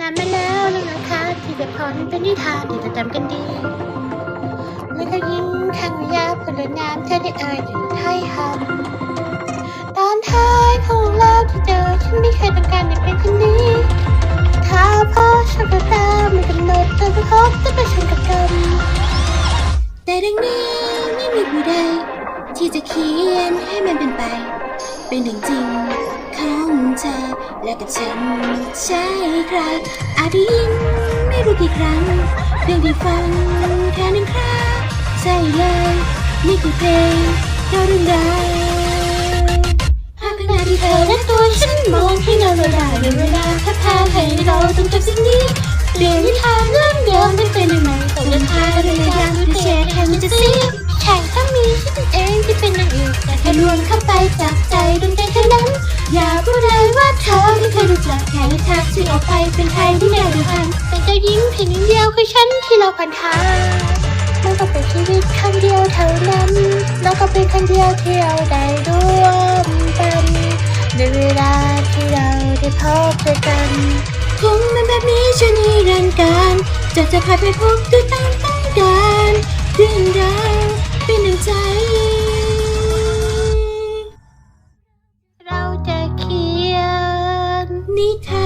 นานมาแล้วแล้วนะคะที่เกิดพรเป็นนิทานที่จะจำกันดี แล้วก็ยิ้มข้างยาผลงานเธอได้เอ่ยถึงไทยคำตอนท้ายของเราที่เจอฉันไม่เคยต้องการให้เป็นคนนี้ถ้าพ่อฉันก็ตามไม่กำหนดเธอจะพบจะไปฉันกับกันแต่ดังนี้ไม่มีผู้ใด ที่จะเขียนให้มันเป็นไป เป็นถึงจริงของเธอและกับฉันใช่ใคร อาจได้ยินไม่รู้กี่ครั้งเพียงได้ฟังแค่หนึ่งครั้งใช่เลย นี่คือเพลงเล่าเรื่องราวหากขณะที่เธอและตัวฉันมองที่เราเราได้ในเวลาถ้าพาให้เราต้องจบสิ่งนี้เปลี่ยนนิทานเรื่องเดิมให้เป็นใหม่ๆต้องเดินทางในยามที่แชร์ให้มันจะซีบแข่งถ้ามีที่ ไม่เคยรู้จักแค่ทักชื่อออกไปเป็นใครที่แน่ดูพันแต่เจ้าหญิงเพียงนึ่งเดียวคือฉันที่เราพันทางแล้วก็เป็นชีวิตครั้งเดียวเท่านั้นแล้วก็เป็นครั้งเดียวที่เราได้ร่วมกันในเวลาที่เราได้พบเจอกันคงเป็นแบบนี้จนนิรันดร์การจะจะพาไปพบด้วยตามต้องกา เ